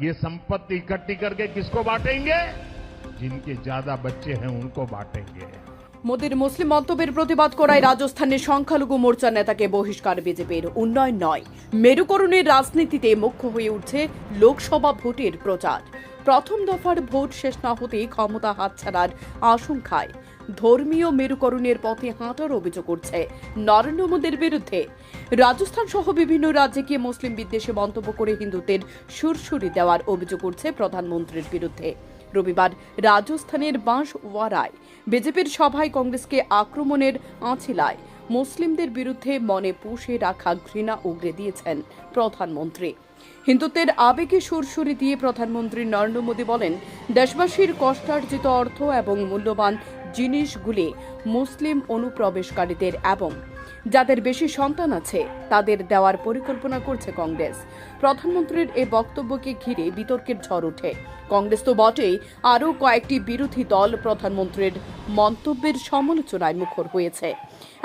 ये संपत्ति इकट्ठी करके किसको बांटेंगे जिनके ज्यादा बच्चे हैं उनको बांटेंगे মোদীর মুসলিম মন্তব্যের প্রতিবাদ করায় রাজস্থানের সংখ্যালঘু মোর্চার নেতাকে বহিষ্কার বিজেপির উন্নয়ন নয় মেরুকরণের রাজনীতিতে মুখ্য হয়ে উঠছে লোকসভা ভোটের প্রচার প্রথম দফার ভোট শেষ না হতেই ক্ষমতা হাতছাড়ার আশঙ্কায় ধর্মীয় মেরুকরণের পথে হাঁটার অভিযোগ করছে নরেন্দ্র মোদীর বিরুদ্ধে। রাজস্থান সহ বিভিন্ন রাজ্যে গিয়ে মুসলিম বিদ্বেষে মন্তব্য করে হিন্দুত্বের সুরসুরি দেওয়ার অভিযোগ করছে প্রধানমন্ত্রীর বিরুদ্ধে। রবিবার রাজস্থানের বাঁশওয়ারায় বিজেপির সভায় কংগ্রেসকে আক্রমণের আঁচিলায় মুসলিমদের বিরুদ্ধে মনে পুষে রাখা ঘৃণা উগরে দিয়েছেন প্রধানমন্ত্রী। হিন্দুত্বের আবেগে সুরসুরি দিয়ে প্রধানমন্ত্রী নরেন্দ্র মোদী বলেন, দেশবাসীর কষ্টার্জিত অর্থ এবং মূল্যবান জিনিসগুলি মুসলিম অনুপ্রবেশকারীদের এবং যাদের বেশি সন্তান আছে, তাদের দেওয়ার পরিকল্পনা করছে কংগ্রেস। প্রধানমন্ত্রীর এই বক্তব্যকে ঘিরে বিতর্কের ঝড় ওঠে। কংগ্রেস তো বটেই আরও কয়েকটি বিরোধী দল প্রধানমন্ত্রীর মন্তব্যের সমালোচনায় মুখর হয়েছে।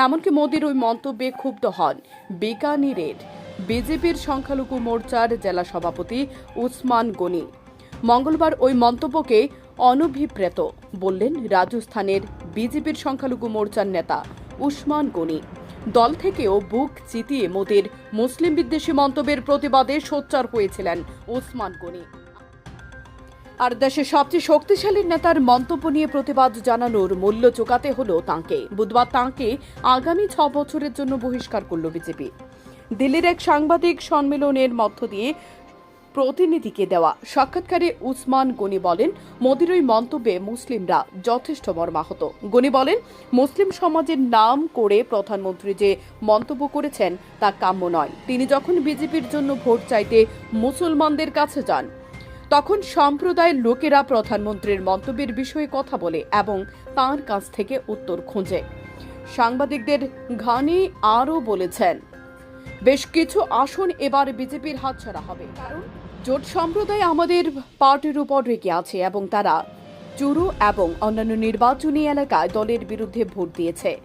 এমনকি মোদীর ওই মন্তব্যে ক্ষুব্ধ হন বিকানিরের। বিজেপির সংখ্যালঘু মোর্চার জেলা সভাপতি উসমান গনি। মঙ্গলবার ওই মন্তব্যকে অনভিপ্রেত, বললেন রাজস্থানের বিজেপির সংখ্যালঘু মোর্চার নেতা উসমান গনি। দল থেকেও বুক চিতিয়ে মোদীর মুসলিম বিদ্বেষী মন্তব্যের প্রতিবাদে সোচ্চার হয়েছিলেন ওসমান গনি। আর দেশের সবচেয়ে শক্তিশালী নেতার মন্তব্য নিয়ে প্রতিবাদ জানানোর মূল্য চোকাতে হলো তাঁকে। বুধবার তাঁকে আগামী ছ বছরের জন্য বহিষ্কার করল বিজেপি। দিল্লির এক সাংবাদিক সম্মেলনের মধ্য দিয়ে প্রতিনিধিকে দেওয়া। সাক্ষাৎকারে উসমান গনি বলেন, মোদির ওই মন্তব্যে মুসলিমরা যথেষ্ট মর্মাহত। গনি বলেন, মুসলিম সমাজের নাম করে প্রধানমন্ত্রী যে মন্তব্য করেছেন, তা কাম্য নয়। তিনি যখন বিজেপির জন্য ভোট চাইতে মুসলমানদের কাছে যান, তখন সম্প্রদায়ের লোকেরা প্রধানমন্ত্রীর মন্তব্যের বিষয়ে কথা বলে এবং তার কাছ থেকে উত্তর খোঁজে। সাংবাদিকদের ঘানি আরও বলেছেন বেশ কিছু আসন এবার বিজেপির হাতছাড়া হবে। কারণ জোট সম্প্রদায় আমাদের পার্টির উপর রেগে আছে এবং তারা চুরু এবং অন্যান্য নির্বাচনী এলাকায় দলের বিরুদ্ধে ভোট দিয়েছে।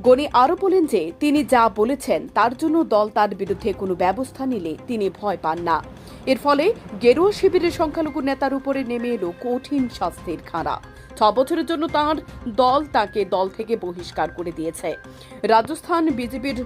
গনি আরও বলেন যে, তিনি যা বলেছেন, তার জন্য দল তার বিরুদ্ধে কোনো ব্যবস্থা নিলে তিনি ভয় পান না। এর ফলে গেরুয়া শিবিরের সংখ্যালঘু নেতার উপরে নেমে এলো কঠিন শাস্তির খাঁড়া। ছ বছরের জন্য তার দল তাকে দল থেকে বহিষ্কার করে দিয়েছে। রাজস্থান বিজেপির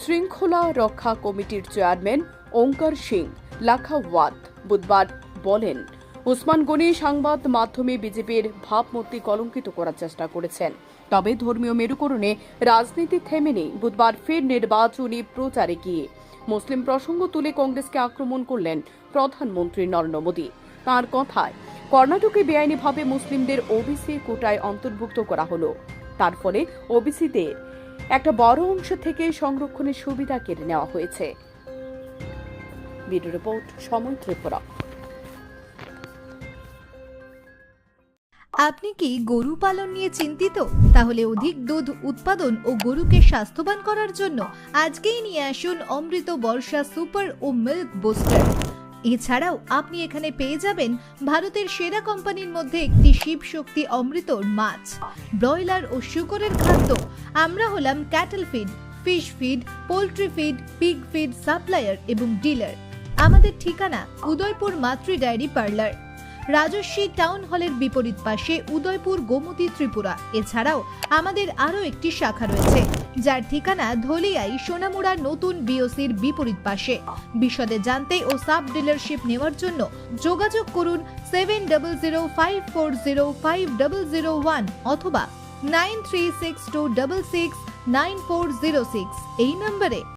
শৃঙ্খলা রক্ষা কমিটির চেয়ারম্যান ওঙ্কার সিং লাখাওয়াত বুধবার বলেন, উসমান গনি সংবাদ মাধ্যমে বিজেপির ভাবমূর্তি কলঙ্কিত করার চেষ্টা করেছেন। তবে ধর্মীয় মেরুকরণে রাজনীতি থেমে নেই। বুধবার ফের নির্বাচনী প্রচারে গিয়ে মুসলিম প্রসঙ্গ তুলে কংগ্রেসকে আক্রমণ করলেন প্রধানমন্ত্রী নরেন্দ্র মোদী। তাঁর কথায়, কর্ণাটকে বেআইনিভাবে মুসলিমদের ওবিসি কোটায় অন্তর্ভুক্ত করা হলো। তার ফলে ওবিসিদের একটা বড় অংশ থেকে সংরক্ষণের সুবিধা কেড়ে নেওয়া হয়েছে। রিপোর্ট, সময় ত্রিপুরা। আপনি কি গরু পালন নিয়ে চিন্তিত? তাহলে অধিক দুধ উৎপাদন ও গরুকে স্বাস্থ্যবান করার জন্য আজকেই নিয়ে আসুন অমৃত বর্ষা সুপার ও মিল্ক বুস্টার। এছাড়াও আপনি এখানে পেয়ে যাবেন ভারতের সেরা কোম্পানির মধ্যে একটি শিবশক্তি অমৃতর মাছ, ব্রয়লার ও শুকরের খাদ্য। আমরা হলাম cattle feed fish feed poultry feed pig feed supplier এবং ডিলার আমাদের ঠিকানা উদয়পুর মাতৃ ডায়েরি পার্লার। রাজস্বী টাউন হলের বিপরীত পাশে উদয়পুর, গোমতী, ত্রিপুরা। এছাড়াও আমাদের আরও একটি শাখা রয়েছে, যার ঠিকানা ধলিয়াই সোনামুড়া নতুন বিওসির বিপরীত পাশে। বিশদে জানতে ও সাব ডিলারশিপ নেওয়ার জন্য যোগাযোগ করুন seven double zero five four zero five double zero one অথবা nine three six two six nine four zero six. এই নম্বরে